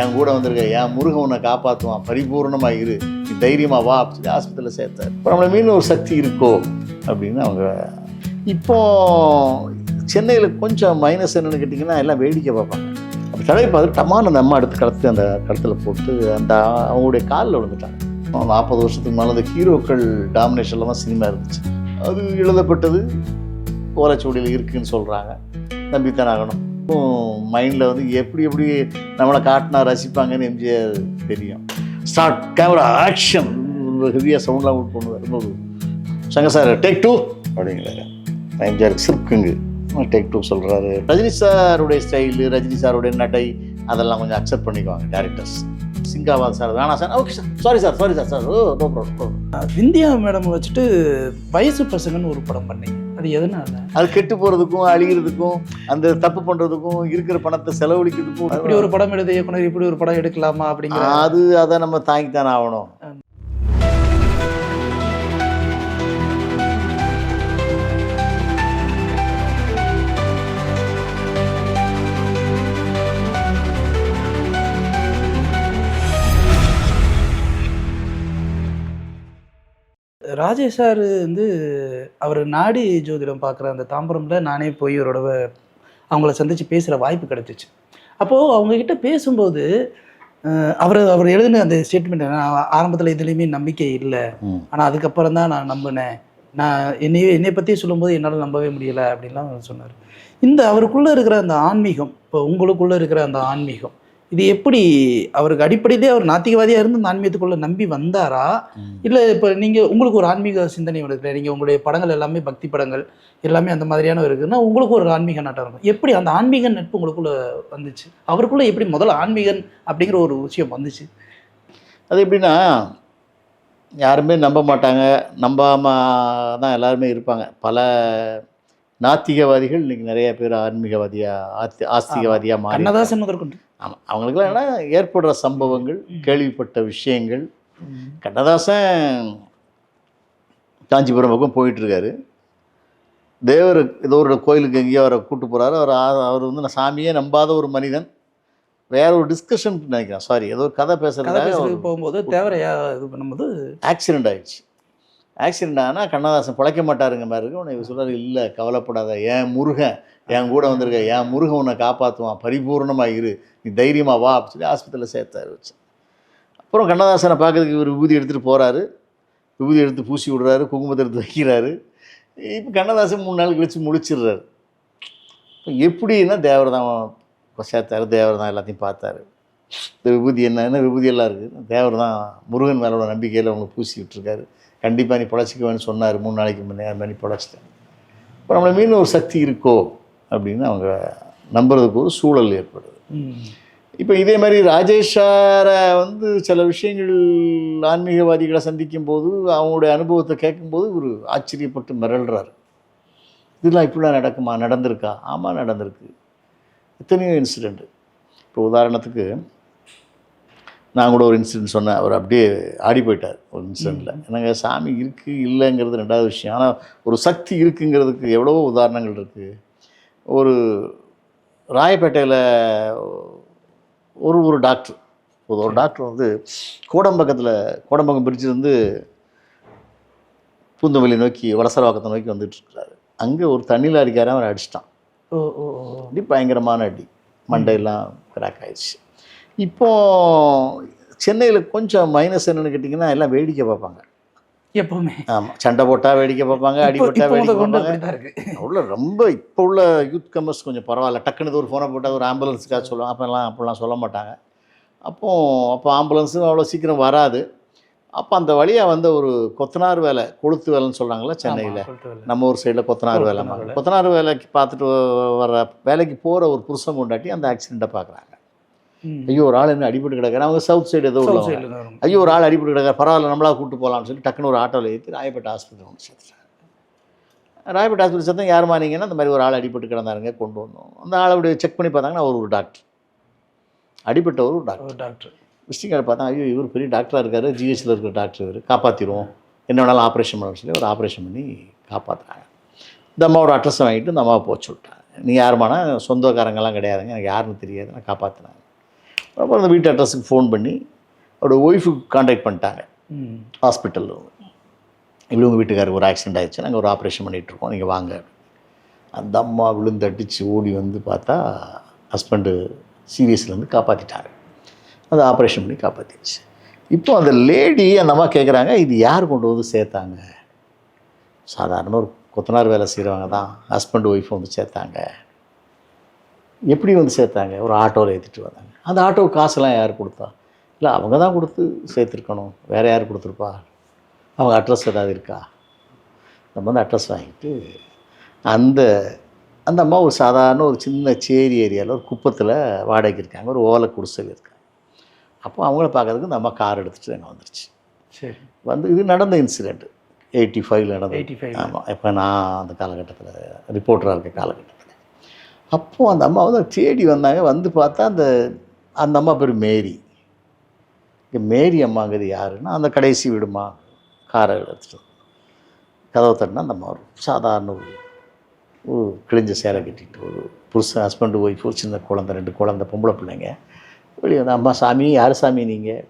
என் கூட வந்திருக்க என் முருகன் உன்னை காப்பாற்றுவான் பரிபூர்ணமாக இரு. நீ தைரியமாக வா அப்படின்னு சொல்லி ஆஸ்பத்திரியில் சேர்த்தார். இப்போ நம்மள மீன் ஒரு சக்தி இருக்கோ அப்படின்னு அவங்க இப்போ சென்னையில் கொஞ்சம் மைனஸ் என்னென்னு கேட்டிங்கன்னா எல்லாம் வேடிக்கை பார்ப்பாங்க. அப்போ தடவை பார்த்து டமான் அந்த அம்மா அடுத்து கடத்து அந்த கடத்தில் போட்டு அந்த அவங்களுடைய காலில் விழுந்துட்டாங்க. நாற்பது வருஷத்துக்கு மேலே அந்த ஹீரோக்கள் டாமினேஷனில் தான் சினிமா இருந்துச்சு. அது எழுதப்பட்டது ஓலைச்சுவடியில் இருக்குதுன்னு சொல்கிறாங்க நம்பித்தான் ஆகணும். மைண்டில் வந்து எப்படி எப்படி நம்மளை காட்டினா ரசிப்பாங்கன்னு எம்ஜிஆர் தெரியும். ஸ்டார்ட் கேமரா ஆக்ஷன் ஹெவியாக சவுண்ட்லாம் அவுட் பண்ணுவார். ரொம்ப சங்க சார் டேக் டூ அப்படிங்கிறாரு எம்ஜிஆருக்கு சிற்குங்கு டேக் டூ சொல்கிறாரு ரஜினி சாருடைய ஸ்டைலு ரஜினி சாருடைய நடை அதெல்லாம் கொஞ்சம் அக்செப்ட் பண்ணிக்குவாங்க டேரக்டர்ஸ் சிங்காபாத் சார் வேணாம் sir okay sir sorry sir sorry sir sir oh no problem Vindhya madam வச்சுட்டு வயசு பசங்கன்னு ஒரு படம் பண்ணீங்க. அது எதனால? அது கெட்டு போகிறதுக்கும் அழிகிறதுக்கும் அந்த தப்பு பண்ணுறதுக்கும் இருக்கிற பணத்தை செலவழிக்கிறதுக்கும். இப்படி ஒரு படம் எடுத்த இயக்குனர் இப்படி ஒரு படம் எடுக்கலாமா அப்படிங்கிற அது அதை நம்ம தாங்கித்தானே ஆகணும். ராஜேஷ் சார் வந்து அவர் நாடி ஜோதிடம் பார்க்குற அந்த தாம்பரம்ல நானே போய் அவரோட அவங்கள சந்திச்சு பேசுகிற வாய்ப்பு கிடைச்சிச்சு. அப்போது அவங்கக்கிட்ட பேசும்போது அவர் அவர் எழுதின அந்த ஸ்டேட்மெண்ட் ஆரம்பத்தில் இதுலேயுமே நம்பிக்கை இல்லை. ஆனால் அதுக்கப்புறம் தான் நான் நம்பினேன். நான் என்னையே என்னை பற்றி சொல்லும்போது என்னால் நம்பவே முடியலை அப்படின்லாம் அவர் சொன்னார். இந்த அவருக்குள்ளே இருக்கிற அந்த ஆன்மீகம் இப்போ உங்களுக்குள்ளே இருக்கிற அந்த ஆன்மீகம் இது எப்படி அவருக்கு அடிப்படையிலே அவர் நாத்திகவாதியாக இருந்து அந்த ஆன்மீகத்துக்குள்ளே நம்பி வந்தாரா? இல்லை இப்போ நீங்கள் உங்களுக்கு ஒரு ஆன்மீக சிந்தனை இருக்குல்ல நீங்கள் உங்களுடைய படங்கள் எல்லாமே பக்தி படங்கள் எல்லாமே அந்த மாதிரியான இருக்குன்னா உங்களுக்கு ஒரு ஆன்மீக நாட்டம் இருக்கும் எப்படி அந்த ஆன்மீக நட்பு உங்களுக்குள்ள வந்துச்சு? அவருக்குள்ள எப்படி முதல்ல ஆன்மீகன் அப்படிங்கிற ஒரு விஷயம் வந்துச்சு? அது எப்படின்னா யாருமே நம்ப மாட்டாங்க. நம்பாம தான் எல்லாருமே இருப்பாங்க. பல நாத்திகவாதிகள் இன்னைக்கு நிறைய பேர் ஆன்மீகவாதியா ஆஸ்தி ஆஸ்திகவாதியாக மாறி கண்ணதாசன் முதற்கொண்டு. ஆமாம் அவங்களுக்குலாம் என்ன ஏற்படுற சம்பவங்கள் கேள்விப்பட்ட விஷயங்கள். கண்ணதாசன் காஞ்சிபுரம் பக்கம் போயிட்டுருக்காரு. தேவர் ஏதோ ஒரு கோயிலுக்கு எங்கேயோ அவரை கூட்டு போகிறாரு அவர் அவர் வந்து நான் சாமியே நம்பாத ஒரு மனிதன். வேற ஒரு டிஸ்கஷன் நினைக்கிறேன். சாரி ஏதோ ஒரு கதை பேசுறதுக்கு போகும்போது தேவரையா இது பண்ணும்போது ஆக்சிடெண்ட் ஆயிடுச்சு. ஆக்சிடெண்ட் ஆனால் கண்ணதாசன் பிழைக்க மாட்டாருங்க மாதிரி இருக்கு. உன்னை இவர் சொல்கிறார் இல்லை கவலைப்படாத. என் முருகன் என் கூட வந்திருக்க என் முருகன் உன்னை காப்பாற்றுவான் பரிபூர்ணமாக இரு. நீ தைரியமாக வா. அப்படின்னு சொல்லி ஆஸ்பத்திரியில் சேர்த்தாரு வச்சு அப்புறம் கண்ணதாசனை பார்க்கறதுக்கு இவர் விபூதி எடுத்துகிட்டு போகிறாரு விபூதி எடுத்து பூசி விடுறாரு குங்குமத்தை எடுத்து வைக்கிறாரு. இப்போ கண்ணதாசன் மூணு நாள் கழித்து முழிச்சிடுறாரு. இப்போ எப்படின்னா தேவர் தான் சேர்த்தாரு. தேவர் தான் எல்லாத்தையும் பார்த்தாரு. இந்த விபூதி என்ன என்ன விபூதி எல்லாம் இருக்குது தேவர் தான் முருகன் மேலோட நம்பிக்கையில் அவங்க பூசி விட்டுருக்காரு. கண்டிப்பாக நீ பொழைச்சிக்குவேன்னு சொன்னார் மூணு நாளைக்கு முன்னே அது மாதிரி பொழைச்சிட்டேன் இப்போ நம்மள மீன் ஒரு சக்தி இருக்கோ அப்படின்னு அவங்க நம்புறதுக்கு ஒரு சூழல் ஏற்படுது. இப்போ இதே மாதிரி ராஜேஷ் சாரை வந்து சில விஷயங்கள் ஆன்மீகவாதிகளை சந்திக்கும் போது அவங்களுடைய அனுபவத்தை கேட்கும்போது ஒரு ஆச்சரியப்பட்டு மிரள்றாரு. இதெல்லாம் இப்படிலாம் நடக்குமா? நடந்திருக்கா? ஆமாம் நடந்திருக்கு. எத்தனையோ இன்சிடெண்ட்டு இப்போ உதாரணத்துக்கு நான் கூட ஒரு இன்சிடென்ட் சொன்னேன். அவர் அப்படியே ஆடி போயிட்டார் ஒரு இன்சிடெண்ட்டில் என்னங்க சாமி இருக்குது இல்லைங்கிறது ரெண்டாவது விஷயம். ஆனால் ஒரு சக்தி இருக்குங்கிறதுக்கு எவ்வளவோ உதாரணங்கள் இருக்குது ஒரு ராயப்பேட்டையில் ஒரு ஒரு டாக்டர் ஒரு ஒரு டாக்டர் வந்து கோடம்பக்கத்தில் கோடம்பக்கம் பிரிட்ஜ் வந்து பூந்தமல்லி நோக்கி வலசரவாக்கத்தை நோக்கி வந்துட்டு இருக்கிறாரு அங்கே ஒரு தண்ணி லாரிக்காரன் அவரை அடிச்சிட்டான். ஓ ஓ பயங்கரமான அடி. மண்டையெல்லாம் கிராக் ஆயிடுச்சு. இப்போ சென்னையில் கொஞ்சம் மைனஸ் என்னன்னு கேட்டிங்கன்னா எல்லாம் வேடிக்கை பார்ப்பாங்க. எப்பவுமே. ஆமாம் சண்டை போட்டால் வேடிக்கை பார்ப்பாங்க அடி போட்டால் வேடிக்கை பார்ப்பாங்க. அவ்வளோ ரொம்ப இப்போ உள்ள யூத் கமர்ஸ் கொஞ்சம் பரவாயில்ல. டக்குன்னு ஒரு ஃபோனை போட்டால் ஒரு ஆம்புலன்ஸுக்காக சொல்லுவாங்க. அப்போல்லாம் அப்படிலாம் சொல்ல மாட்டாங்க. அப்போ அப்போ ஆம்புலன்ஸும் அவ்வளோ சீக்கிரம் வராது. அப்போ அந்த வழியாக வந்த ஒரு கொத்தனார் வேலை கொளுத்து வேலைன்னு சொல்கிறாங்களே சென்னையில். நம்ம ஊர் சைடில் கொத்தனார் வேலை கொத்தனார் வேலை. கொத்தனார் வேலைக்கு பார்த்துட்டு வர வேலைக்கு போகிற ஒரு புருஷன் கொண்டாட்டி அந்த ஆக்சிடெண்ட்டை பார்க்குறாங்க. ஐயோ ஒரு ஆள் என்ன அடிபட்டு கிடக்குறாங்க அவங்க சவுத் சைடு ஏதோ உள்ளவங்க. ஐயோ ஒரு ஆள் அடிபட்டு கிடக்கார். பரவாயில்ல நம்மளா கூட்டு போகலாம்னு சொல்லி டக்குன்னு ஒரு ஆட்டோவில் ஏற்றி ராயப்பேட்டை ஆஸ்பத்திரி ஒன்று சேர்த்துட்டாங்க. ராயப்பேட்டை ஆஸ்பத்திரி சேர்த்தா யார் மாறிங்கன்னா இந்த மாதிரி ஒரு ஆள் அடிபட்டு கிடந்தாருங்க கொண்டு வந்தோம் அந்த ஆளை அப்படி செக் பண்ணி பார்த்தாங்கன்னா அவர் ஒரு டாக்டர் அடிபட்டவர் ஒரு டாக்டர் டாக்டர் விசிட்டிங் கார்டு பார்த்தா ஐயோ இவர் பெரிய டாக்டராக இருக்காரு ஜிஹெச்சில் இருக்கிற டாக்டர் இவர். காப்பாற்றிடுவோம் என்ன வேணாலும் ஆப்ரேஷன் பண்ண சொல்லி ஒரு ஆப்ரேஷன் பண்ணி காப்பாற்றுறாங்க இந்த அம்மாவோட அட்ரஸை வாங்கிட்டு இந்த அம்மாவை போச்சு விட்டாங்க நீ யாருமானா சொந்தக்காரங்கெல்லாம் கிடையாதுங்க எனக்கு யாருன்னு தெரியாது நான் காப்பாற்றினாங்க அப்புறம் அந்த வீட்டு அட்ரஸுக்கு ஃபோன் பண்ணி அவரோட ஒய்ஃபுக்கு காண்டாக்ட் பண்ணிட்டாங்க. ஹாஸ்பிட்டலில் இப்படி உங்கள் வீட்டுக்காருக்கு ஒரு ஆக்சிடென்ட் ஆயிடுச்சு நாங்கள் ஒரு ஆப்ரேஷன் பண்ணிகிட்ருக்கோம் நீங்கள் வாங்க. அந்த அம்மா விழுந்து அடித்து ஓடி வந்து பார்த்தா ஹஸ்பண்டு சீரியஸ்லேருந்து காப்பாற்றிட்டாங்க அது ஆப்ரேஷன் பண்ணி காப்பாற்றிடுச்சு இப்போ அந்த லேடி அந்த அம்மா கேட்குறாங்க இது யார் கொண்டு வந்து சேர்த்தாங்க? சாதாரண ஒரு கொத்தனார் வேலை செய்கிறவங்க தான் ஹஸ்பண்ட் ஒய்ஃப் வந்து சேர்த்தாங்க. எப்படி வந்து சேர்த்தாங்க? ஒரு ஆட்டோவில் ஏற்றிட்டு வந்தாங்க. அந்த ஆட்டோவுக்கு காசுலாம் யார் கொடுத்தா? இல்லை அவங்க தான் கொடுத்து சேர்த்துருக்கணும். வேறு யார் கொடுத்துருப்பா? அவங்க அட்ரஸ் ஏதாவது இருக்கா? நம்ம வந்து அட்ரஸ் வாங்கிட்டு அந்த அந்த அம்மா ஒரு சாதாரண ஒரு சின்ன சேரி ஏரியாவில் ஒரு குப்பத்தில் வாடகைக்கு இருக்காங்க. ஒரு ஓலை குடிசையில் இருக்காங்க. அப்போ அவங்கள பார்க்கறதுக்கு இந்த அம்மா கார் எடுத்துகிட்டு அங்கே வந்துருச்சு. சரி. வந்து இது நடந்த இன்சிடெண்ட் எயிட்டி ஃபைவ்ல நடந்தது எயிட்டி ஃபைவ் ஆமாம் இப்போ நான் அந்த காலகட்டத்தில் ரிப்போர்ட்டராக இருக்க காலகட்டத்தில். அப்போது அந்த அம்மா வந்து தேடி வந்தாங்க வந்து பார்த்தா அந்த அந்த அம்மா பேர் மேரி. இங்கே மேரி அம்மாங்கிறது யாருன்னா அந்த கடைசி வீடுமா காரை எடுத்துட்டு கதவை தட்டினா அந்த அம்மா ஒரு சாதாரண ஒரு ஒரு கிழிஞ்ச சேலை கட்டிட்டு ஒரு புருஷன் ஹஸ்பண்டு ஒய்ஃப் ஒரு சின்ன குழந்தை ரெண்டு குழந்தை பொம்பளை பிள்ளைங்க. வெளியே வந்து அம்மா சாமி யார் சாமி நீங்கள்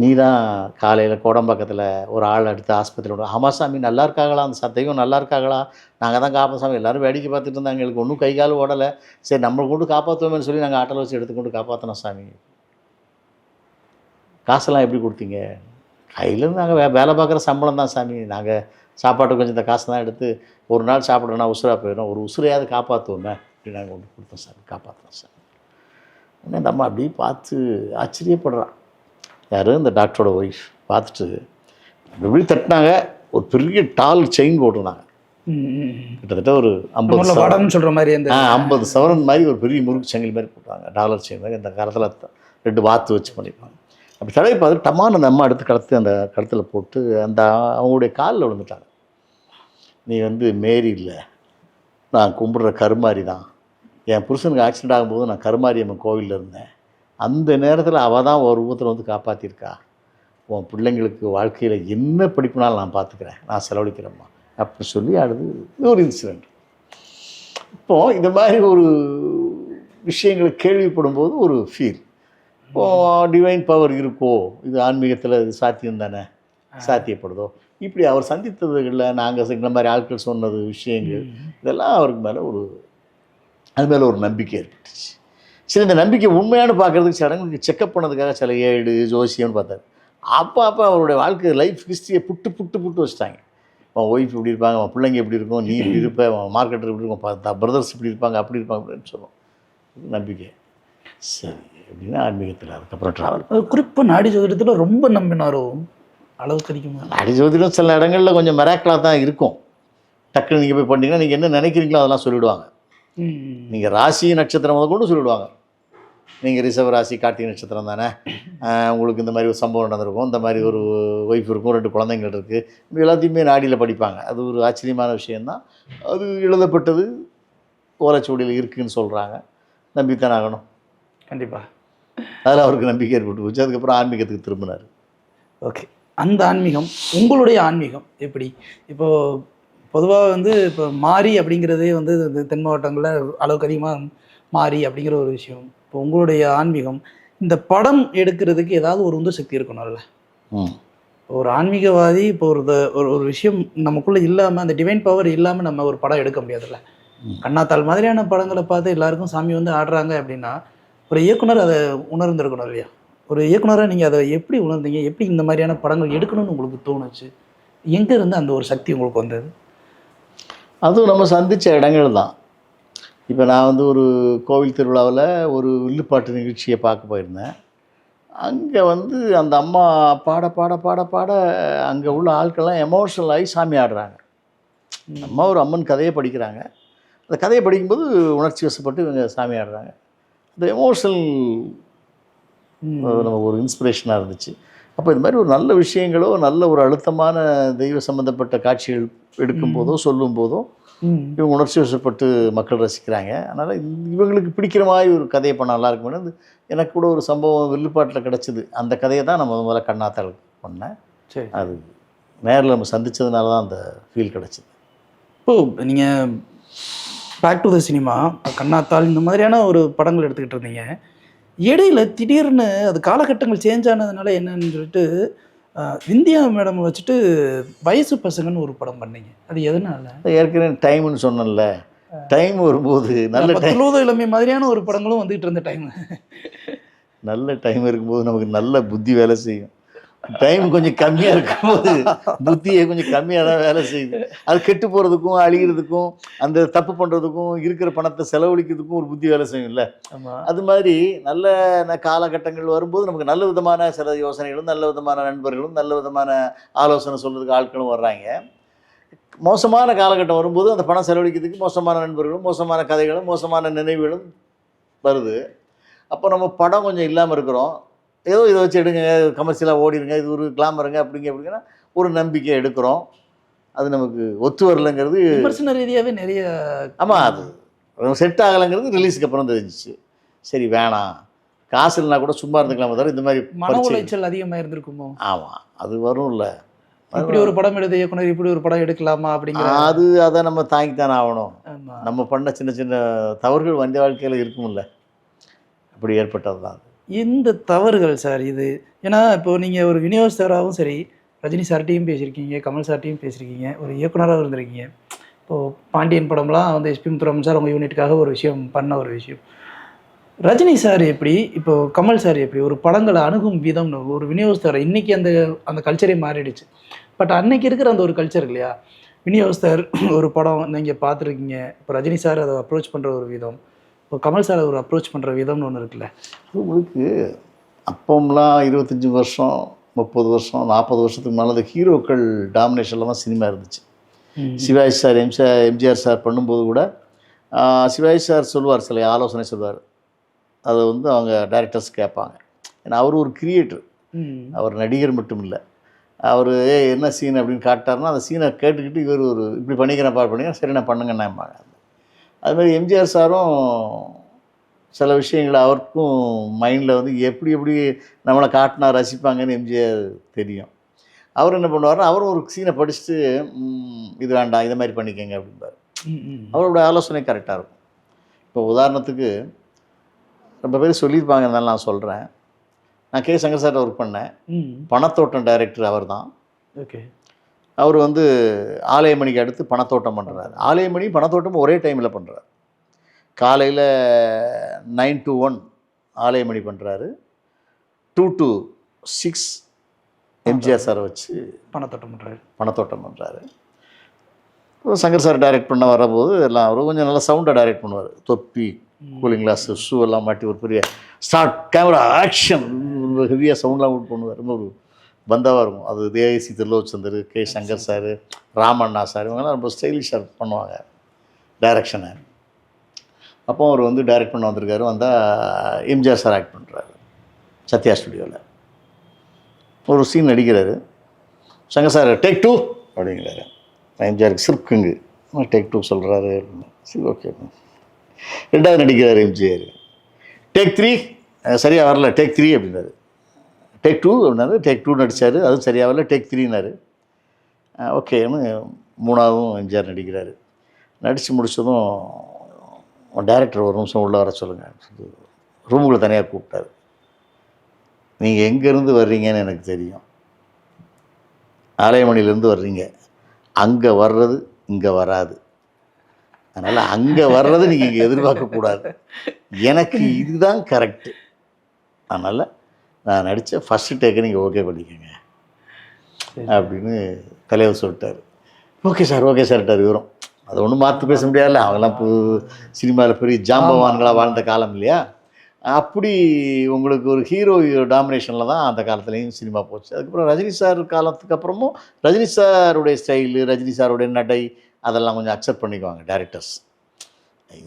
நீ தான் காலையில் கோடம்பாக்கத்தில் ஒரு ஆள் எடுத்து ஆஸ்பத்திரியில் விட. ஆமாம் சாமி நல்லா இருக்காங்களா? அந்த சத்தையும் நல்லா இருக்காங்களா? நாங்கள் தான் காப்போம் சாமி. எல்லோரும் வேடிக்கை பார்த்துட்டு இருந்தாங்க. எங்களுக்கு ஒன்றும் கை கால் ஓடலை. சரி நம்மளை கொண்டு காப்பாற்றுவோமேனு சொல்லி நாங்கள் ஆட்டோவில் வச்சு எடுத்துக்கொண்டு காப்பாற்றினோம் சாமி. காசெல்லாம் எப்படி கொடுத்தீங்க? கையிலேருந்து நாங்கள் வே வேலை பார்க்குற சம்பளம் தான் சாமி. நாங்கள் சாப்பாட்டுக்கு கொஞ்சம் இந்த காசு தான் எடுத்து ஒரு நாள் சாப்பிட்றோன்னா உசுராக போயிடும். ஒரு உசுரையாவது காப்பாற்றுவோமே அப்படி நாங்கள் கொண்டு கொடுத்தோம் சாமி. காப்பாற்றுறோம் சாமி. என்ன இந்த அம்மா அப்படியே பார்த்து ஆச்சரியப்படுறான் யார்? இந்த டாக்டரோட ஒய்ஃப் பார்த்துட்டு எப்படி தட்டினாங்க. ஒரு பெரிய டால் செயின் ம். கிட்டத்தட்ட ஒரு ஐம்பது வடம்னு சொல்ற மாதிரி அந்த ஐம்பது சவரன் மாதிரி ஒரு பெரிய முறுக்கு சங்கிலி மாதிரி போட்டாங்க டாலர் செயின் மாதிரி இந்த காலத்தில் ரெண்டு வாத்து வச்சு பண்ணியிருப்பாங்க. அப்படி தடவை பார்த்து டமான் அந்த அம்மா எடுத்து கடத்து அந்த கழுத்தில் போட்டு அந்த அவங்களுடைய காலில் விழுந்துட்டாங்க. நீ வந்து மேரி இல்லை. நான் கும்பிட்ற கருமாரி தான். என் புருஷனுக்கு ஆக்சிடென்ட் ஆகும்போது நான் கருமாரி அம்மன் கோவிலில் இருந்தேன். அந்த நேரத்தில் அவள் தான் ஒரு ரூபத்தில் வந்து காப்பாற்றிருக்கா உன் பிள்ளைங்களுக்கு வாழ்க்கையில் என்ன படிப்புனாலும் நான் பார்த்துக்கிறேன் நான் செலவழிக்கிறேம்மா. அப்படி சொல்லி அடுத்து இது ஒரு இன்சிடெண்ட் இப்போது இந்த மாதிரி ஒரு விஷயங்களை கேள்விப்படும் போது ஒரு ஃபீல் இப்போ டிவைன் பவர் இருக்கோ இது ஆன்மீகத்தில் இது சாத்தியம் தானே? சாத்தியப்படுதோ? இப்படி அவர் சந்தித்ததுகளில் நாங்கள் இந்த மாதிரி ஆட்கள் சொன்னது விஷயங்கள் இதெல்லாம் அவருக்கு மேலே ஒரு அது மேலே ஒரு நம்பிக்கை ஏற்பட்டுச்சு. சரி இந்த நம்பிக்கை உண்மையான பார்க்குறதுக்கு சடங்குக்கு செக்கப் பண்ணதுக்காக சில ஏடு ஜோசியம்னு பார்த்தாரு. அப்போ அப்போ அவருடைய வாழ்க்கை லைஃப் ஹிஸ்ட்ரியை புட்டு புட்டு புட்டு வச்சுட்டாங்க. அவன் ஒய்ஃப் இப்படி இருப்பாங்க அவன் பிள்ளைங்க இப்படி இருக்கும் நீ இப்படி இருப்ப அவன் மார்க்கெட்டர் இப்படி இருக்கும் பிரதர்ஸ் இப்படி இருப்பாங்க அப்படி இருப்பாங்க அப்படின்னு சொல்லுவோம். நம்பிக்கை. சரி அப்படின்னா ஆன்மீகத்தில் அதுக்கப்புறம் ட்ராவல் அது குறிப்பா நாடி ஜோதிடத்துல ரொம்ப நம்பினாரோ அளவுக்கு அதிகமா. அடி ஜோதிடம் சில இடங்களில் கொஞ்சம் மெராக்கலாக தான் இருக்கும். டக்குன்னு நீங்கள் போய் பண்ணீங்கன்னா நீங்கள் என்ன நினைக்கிறீங்களோ அதெல்லாம் சொல்லிவிடுவாங்க. நீங்கள் ராசி நட்சத்திரம் கொண்டு சொல்லிவிடுவாங்க நீங்கள் ரிஷப ராசி கார்த்திகை நட்சத்திரம் தானே? உங்களுக்கு இந்த மாதிரி ஒரு சம்பவம் நடந்திருக்கும். இந்த மாதிரி ஒரு ஒய்ஃப் இருக்கும் ரெண்டு குழந்தைங்கள் இருக்குது எல்லாத்தையுமே நாடியில் படிப்பாங்க. அது ஒரு ஆச்சரியமான விஷயந்தான் அது எழுதப்பட்டது ஓலைச்சுவடியில் இருக்குன்னு சொல்கிறாங்க நம்பித்தான் ஆகணும். கண்டிப்பா. அதில் அவருக்கு நம்பிக்கை ஏற்பட்டு போச்சு. அதுக்கப்புறம் ஆன்மீகத்துக்கு திரும்பினார். ஓகே. அந்த ஆன்மீகம் உங்களுடைய ஆன்மீகம் எப்படி? இப்போ பொதுவாக வந்து இப்போ மாரி அப்படிங்கிறதே வந்து இந்த தென் மாவட்டங்களில் அளவுக்கு அதிகமாக மாரி அப்படிங்கிற ஒரு விஷயம். இப்போ உங்களுடைய ஆன்மீகம் இந்த படம் எடுக்கிறதுக்கு ஏதாவது ஒரு உந்து சக்தி இருக்கணும்ல ஒரு ஆன்மீகவாதி இப்போ ஒரு ஒரு ஒரு விஷயம் நமக்குள்ளே இல்லாமல் அந்த டிவைன் பவர் இல்லாமல் நம்ம ஒரு படம் எடுக்க முடியாதுல்ல ம். கண்ணாத்தாள் மாதிரியான படங்களை பார்த்து எல்லாருக்கும் சாமி வந்து ஆடுறாங்க அப்படின்னா ஒரு இயக்குனர் அதை உணர்ந்திருக்கணும் இல்லையா? ஒரு இயக்குனராக நீங்கள் அதை எப்படி உணர்ந்தீங்க? எப்படி இந்த மாதிரியான படங்கள் எடுக்கணும்னு உங்களுக்கு தோணுச்சு? எங்கே இருந்து அந்த ஒரு சக்தி உங்களுக்கு வந்தது? அதுவும் நம்ம சந்தித்த இடங்கள் தான் இப்போ நான் வந்து ஒரு கோவில் திருவிழாவில் ஒரு வில்லுப்பாட்டு நிகழ்ச்சியை பார்க்க போயிருந்தேன். அங்கே வந்து அந்த அம்மா பாட பாட பாட பாட அங்கே உள்ள ஆட்கள்லாம் எமோஷனல் ஆகி சாமி ஆடுறாங்க. அம்மா ஒரு அம்மன் கதையை படிக்கிறாங்க. அந்த கதையை படிக்கும்போது உணர்ச்சி வசப்பட்டு இவங்க சாமி ஆடுறாங்க. அந்த எமோஷனல். நமக்கு ஒரு இன்ஸ்பிரேஷனாக இருந்துச்சு. அப்போ இந்த மாதிரி ஒரு நல்ல விஷயங்களோ நல்ல ஒரு அழுத்தமான தெய்வ சம்மந்தப்பட்ட காட்சிகள் எடுக்கும்போதோ சொல்லும்போதோ ம். இவங்க உணர்ச்சி வசப்பட்டு மக்கள் ரசிக்கிறாங்க. அதனால் இவங்களுக்கு பிடிக்கிற மாதிரி ஒரு கதையை பண்ண நல்லா எனக்கு கூட ஒரு சம்பவம் வில்லுப்பாட்டில் கிடச்சிது. அந்த கதையை தான் நம்ம முதல்ல கண்ணாத்தாள் பண்ணேன். சரி அது நேரில் நம்ம சந்திச்சதுனால தான் அந்த ஃபீல் கிடச்சிது. இப்போ நீங்கள் back to the cinema Kannathal இந்த மாதிரியான ஒரு படங்கள் எடுத்துக்கிட்டு இருந்தீங்க. இடையில திடீர்னு அது காலகட்டங்கள் சேஞ்ச் ஆனதுனால என்னன்னு சொல்லிட்டு ஆஹ், விந்தியா மேடம் வச்சுட்டு வயசு பசங்கன்னு ஒரு படம் பண்ணீங்க. அது எதனால? ஏற்கனவே டைம்னு சொன்னேன்ல. டைம் வரும்போது நல்ல டைம். பத்துலோத இளமை மாதிரியான ஒரு படங்களும் வந்துகிட்டு இருந்த டைம். நல்ல டைம் இருக்கும்போது நமக்கு நல்ல புத்தி வேலை செய்யும். டைம் கொஞ்சம் கம்மியாக இருக்கும்போது புத்தியை கொஞ்சம் கம்மியாக தான் வேலை செய்யுது. அது கெட்டு போகிறதுக்கும் அழிகிறதுக்கும் அந்த தப்பு பண்ணுறதுக்கும் இருக்கிற பணத்தை செலவழிக்கிறதுக்கும் ஒரு புத்தி வேலை செய்யும்ல. ஆமா. அது மாதிரி நல்ல காலகட்டங்கள் வரும்போது நமக்கு நல்ல விதமான சில யோசனைகளும் நல்ல விதமான நண்பர்களும் நல்ல விதமான ஆலோசனை சொல்றதுக்கு ஆட்களும் வர்றாங்க. மோசமான காலகட்டம் வரும்போது அந்த பணம் செலவழிக்கிறதுக்கு மோசமான நண்பர்களும் மோசமான கதைகளும் மோசமான நினைவுகளும் வருது. அப்போ நம்ம படம் கொஞ்சம் இல்லாமல் இருக்கிறோம். ஏதோ இதை வச்சு எடுங்க கமர்ஷியலாக ஓடிடுங்க இது ஒரு கிளாமருங்க அப்படிங்க அப்படிங்கன்னா ஒரு நம்பிக்கை எடுக்கிறோம். அது நமக்கு ஒத்து வரலைங்கிறது விமர்சன ரீதியாவே நிறைய ஆமாம் அது. செட் ஆகலைங்கிறது ரிலீஸுக்கு அப்புறம் தெரிஞ்சிச்சு. சரி வேணாம். காசு இல்லைனா கூட சும்மா இருந்துக்கலாமே தவிர இந்த மாதிரி மன உளைச்சல் அதிகமா இருந்திருக்குமோ ஆமாம் அது வரும்ல. இப்படி ஒரு படம் எடுத்த இயக்குனர் இப்படி ஒரு படம் எடுக்கலாமா அப்படிங்கிற அது அதை நம்ம தாங்கித்தானே ஆகணும். நம்ம பண்ண சின்ன சின்ன தவறுகள் வந்த வாழ்க்கையில் இருக்கும்ல. அப்படி ஏற்பட்டது தான் இந்த தவறுகள் சார் இது. ஏன்னா இப்போ நீங்கள் ஒரு விநியோகஸ்தராகவும் சரி ரஜினி சார்ட்டையும் பேசியிருக்கீங்க கமல் சார்ட்டையும் பேசியிருக்கீங்க ஒரு இயக்குனராகவும் இருந்திருக்கீங்க. இப்போது பாண்டியன் படம்லாம் வந்து எஸ்பி முத்துராமன் சார் உங்கள் யூனிட்டுக்காக ஒரு விஷயம் பண்ண ஒரு விஷயம். ரஜினி சார் எப்படி இப்போ கமல் சார் எப்படி ஒரு படங்களை அணுகும் விதம்னு ஒரு விநியோகஸ்தர் இன்றைக்கி அந்த அந்த கல்ச்சரே மாறிடுச்சு. பட் அன்னைக்கு இருக்கிற அந்த ஒரு கல்ச்சர் இல்லையா? விநியோகஸ்தர் ஒரு படம் நீங்கள் பார்த்துருக்கீங்க இப்போ ரஜினி சார் அதை அப்ரோச் பண்ணுற ஒரு விதம். இப்போ கமல் சார் ஒரு அப்ரோச் பண்ணுற விதம்னு ஒன்று இருக்குல்ல. உங்களுக்கு அப்போம்லாம் இருபத்தஞ்சி வருஷம் முப்பது வருஷம் நாற்பது வருஷத்துக்கு முன்னால் அந்த ஹீரோக்கள் டாமினேஷனில் தான் சினிமா இருந்துச்சு. சிவாஜி சார் எம்ஜிஆர் எம்ஜிஆர் சார் பண்ணும்போது கூட சிவாஜி சார் சொல்லுவார் சில ஆலோசனை சொல்லுவார். அதை வந்து அவங்க டைரக்டர்ஸ் கேட்பாங்க. ஏன்னா அவர் ஒரு கிரியேட்டர் அவர் நடிகர் மட்டும் இல்லை அவர் ஏ என்ன சீன் அப்படின்னு காட்டாருன்னா அந்த சீனை கேட்டுக்கிட்டு இவர் ஒரு இப்படி பண்ணிக்கிறேன் பார் பண்ணிக்கிறேன். சரி நான் பண்ணுங்கன்னாம்பாங்க அது மாதிரி எம்ஜிஆர் சாரும் சில விஷயங்களை அவருக்கும் மைண்டில் வந்து எப்படி எப்படி நம்மளை காட்டினா ரசிப்பாங்கன்னு எம்ஜிஆர் தெரியும். அவர் என்ன பண்ணுவாருன்னா அவரும் ஒரு சீனை படிச்சுட்டு "ம், இது வேண்டாம் இதை மாதிரி பண்ணிக்கங்க அப்படிம்பார். அவரோட ஆலோசனை கரெக்டாக இருக்கும். இப்போ உதாரணத்துக்கு ரொம்ப பேர் சொல்லியிருப்பாங்க இருந்தாலும் நான் சொல்கிறேன் நான் கே. சங்கர் சார்ட்ட ஒர்க் பண்ணேன். பணத்தோட்டம் டைரக்டர் அவர் தான் ஓகே. அவர் வந்து ஆலயமணிக்கு அடுத்து பணத்தோட்டம் பண்ணுறாரு ஆலயமணி பணத்தோட்டம் ஒரே டைமில் பண்ணுறாரு காலையில் நைன் to ஒன் ஆலயமணி பண்ணுறாரு டூ to சிக்ஸ் எம்ஜிஆர் சாரை வச்சு பணத்தோட்டம் பண்ணுறாரு பணத்தோட்டம் பண்ணுறாரு சங்கர் சார் டைரக்ட் பண்ண வரும்போது எல்லாம் அவர் கொஞ்சம் நல்லா சவுண்டாக டைரக்ட் பண்ணுவார். தொப்பி கூலிங் கிளாஸ் ஷூ எல்லாம் மாட்டி ஒரு பெரிய ஸ்டார்ட் கேமரா ஆக்ஷன் ஹெவியாக சவுண்ட்லாம் அவுட் பண்ணுவார். ரொம்ப ஒரு பந்தாவாக இருக்கும் அது தேசி Thirulokchandar K Shankar sir Ramanna sir இவங்கெல்லாம் ரொம்ப ஸ்டைலிஷாக பண்ணுவாங்க. டைரக்ஷனை. அப்போ அவர் வந்து டைரக்ட் பண்ண வந்திருக்காரு. வந்தால் எம்ஜிஆர் சார் ஆக்ட் பண்ணுறாரு சத்யா ஸ்டுடியோவில் ஒரு சீன் நடிக்கிறாரு. சங்கர் சார் டேக் டூ அப்படிங்கிறாரு. எம்ஜிஆருக்கு சிற்குங்கு டேக் டூ சொல்கிறாரு சரி ஓகே ரெண்டாவது நடிக்கிறாரு எம்ஜிஆர். டேக் த்ரீ சரியாக வரல. டேக் த்ரீ அப்படின்னாரு டேக் டூ அப்படின்னாரு. டேக் டூ நடித்தார் அதுவும் சரியாகல. டேக் த்ரீனாரு ஓகேன்னு மூணாவதும் எம்ஜிஆர் நடிக்கிறாரு. நடித்து முடிச்சதும் டேரக்டர் ஒரு நிமிஷம் உள்ளே வர சொல்லுங்கள் ரூமுக்குள்ளே தனியாக கூப்பிட்டாரு. நீங்கள் எங்கேருந்து வர்றீங்கன்னு எனக்கு தெரியும். ஆலயமணிலேருந்து வர்றீங்க. அங்கே வர்றது இங்கே வராது. அதனால் அங்கே வர்றது நீங்கள் இங்கே எதிர்பார்க்கக்கூடாது. எனக்கு இதுதான் கரெக்டு அதனால் நான் நடித்த ஃபஸ்ட்டு டேக்கை நீங்கள் ஓகே பண்ணிக்கோங்க. அப்படின்னு தலைவர் சொல்லிட்டார். ஓகே சார் ஓகே சார்ட்டார் இவரும். அதை ஒன்றும் மாற்றி பேச முடியாதுல்ல. அவங்கெல்லாம் இப்போ சினிமாவில் பெரிய ஜாம்பவான்களாக வாழ்ந்த காலம் இல்லையா? அப்படி உங்களுக்கு ஒரு ஹீரோ டாமினேஷனில் தான் அந்த காலத்துலேயும் சினிமா போச்சு. அதுக்கப்புறம் ரஜினி சார் காலத்துக்கு அப்புறமும் ரஜினி சாருடைய ஸ்டைலு ரஜினி சாருடைய நடை அதெல்லாம் கொஞ்சம் அக்செப்ட் பண்ணிக்குவாங்க டேரக்டர்ஸ்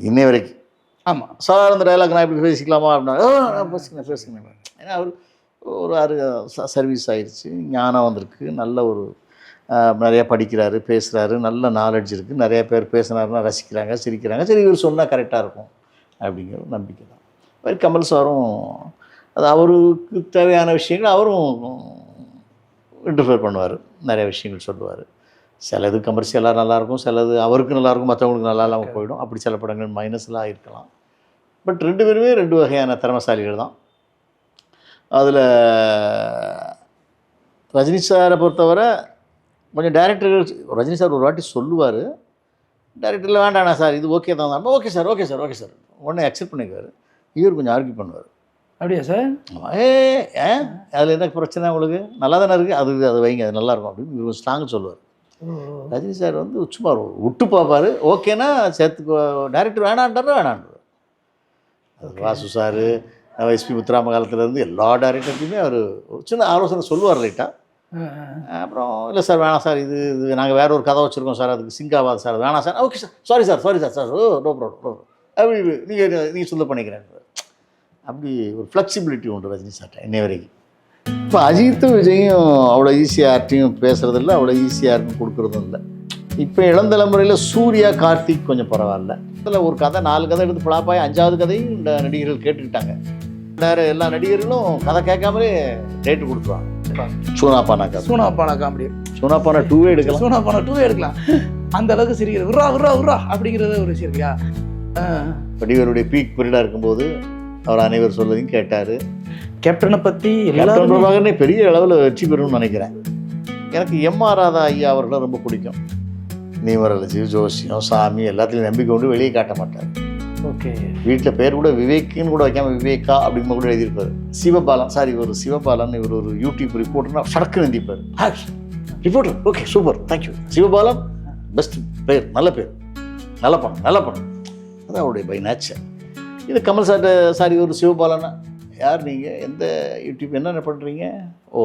இன்னை வரைக்கும். ஆமாம் சார் அந்த டைலாக் நான் இப்படி பேசிக்கலாமா அப்படின்னா "ஆ, நான் பேசுங்க பேசுங்க ஏன்னா அவர் ஒரு அரு சர்வீஸ் ஆயிடுச்சு ஞானம் வந்திருக்கு. நல்ல ஒரு நிறைய படிக்கிறாரு பேசுகிறாரு நல்ல நாலேஜ் இருக்குது நிறைய பேர் பேசுனாருன்னா ரசிக்கிறாங்க சிரிக்கிறாங்க. சரி இவர் சொன்னால் கரெக்டாக இருக்கும் அப்படிங்கிற நம்பிக்கை தான். மாதிரி கமல் சாரும் அது அவருக்கு தேவையான விஷயங்கள் அவரும் இன்டர்ஃபியர் பண்ணுவார். நிறைய விஷயங்கள் சொல்லுவார். சிலது கமர்ஷியலாக நல்லாயிருக்கும் சிலது அவருக்கு நல்லாயிருக்கும் மற்றவங்களுக்கு நல்லா இல்லாமல் போயிடும். அப்படி சில படங்கள் மைனஸ்லாம் இருக்கலாம் பட் ரெண்டு பேருமே ரெண்டு வகையான திறமசாலிகள் தான். அதில் ரஜினி சாரை பொறுத்தவரை கொஞ்சம் டேரக்டர்கள் ரஜினி சார் ஒரு வாட்டி சொல்லுவார். டேரக்டரில் வேண்டாண்ணா சார் இது ஓகே தான் okay sir okay sir okay sir. உடனே அக்செப்ட் பண்ணிக்குவார். இவர் கொஞ்சம் ஆர்கியூ பண்ணுவார். அப்படியா சார்? ஏ ஏன் அதில் என்ன பிரச்சனை உங்களுக்கு? நல்லா தானே இருக்குது அது அது வைங்க அது நல்லாயிருக்கும் அப்படின்னு இவர் ஸ்ட்ராங்கு சொல்லுவார். ரஜினி சார் வந்து சும்மா விட்டு பார்ப்பாரு. ஓகேனா சேர்த்துக்கோ. டேரக்டர் வேணான்றாரு வேணான்றார். அது வாசு சார். எஸ்பி முத்துராம காலத்துலேருந்து எல்லா டேரக்டர்லையுமே அவர் சின்ன ஆலோசனை சொல்லுவார் லைட்டாக அப்புறம் இல்லை சார் வேணாம் சார். இது இது நாங்கள் வேற ஒரு கதை வச்சுருக்கோம் சார். அதுக்கு சிங்க் ஆகாது சார். வேணாம் sir. Okay sir. Sorry sir sorry sir sir. Oh no problem no அப்படி நீங்கள் நீங்கள் சொல்ல பண்ணிக்கிறேன். அப்படி ஒரு ஃப்ளெக்சிபிலிட்டி உண்டு ரஜினி சார்ட்ட இன்னை வரைக்கும். இப்போ அஜித்தும் விஜயும் அவ்வளோ ஈஸியாக யார்ட்டையும் பேசுகிறதில்ல அவ்வளோ ஈஸியாக யாருக்கும் கொடுக்குறதும் இல்லை. இப்போ இளந்தலைமுறையில் சூர்யா கார்த்திக் கொஞ்சம் பரவாயில்ல. இதில் ஒரு கதை நாலு கதை எடுத்து பிளாப்பாய் அஞ்சாவது கதையும் இந்த நடிகர்கள் கேட்டுக்கிட்டாங்க. வேறு எல்லா நடிகர்களும் கதை கேட்காமலே டேட்டு கொடுத்துருவாங்க. சூனாப்பானா கதை சூனா பானா காமெடி. சூனாப்பானா டூவே எடுக்கலாம். சூனா பானா டூ எடுக்கலாம். அந்த அளவுக்கு சிரிக்கிறது. உரா உரா உரா அப்படிங்கிறத ஒரு சிரிக்கா வடிவேலுடைய பீக் பீரியடாக இருக்கும்போது அவர் அனைவர் சொல்லதையும் கேட்டார். கேப்டனை பத்தி கேப்டன் பிரபாகரனே பெரிய அளவில் வெற்றி பெறும்னு நினைக்கிறேன். எனக்கு எம் ஆர் ராதா ஐயா அவர்களை ரொம்ப பிடிக்கும். நீமரலஜி ஜோசியம் சாமி எல்லாத்துலையும் நம்பிக்கை கொண்டு வெளியே காட்ட மாட்டார். ஓகே. வீட்டில் பேர் கூட விவேக்குன்னு கூட வைக்காம விவேகா அப்படிங்கிற கூட எழுதியிருப்பார். சிவபாலன் சாரி ஒரு சிவபாலன் இவர் ஒரு யூடியூப் ரிப்போர்ட்டர்னா சடக்கு நந்திப்பார். Reporter okay super. Thank you Sivabalan best பேர் நல்ல பேர் நல்ல பணம் நல்ல பணம் அது அவருடைய பை நேச்சர் இது கமல் சார்ட்ட சாரி ஒரு சிவபாலனா? யார் நீங்கள் எந்த யூடியூப் என்னென்ன பண்ணுறீங்க ஓ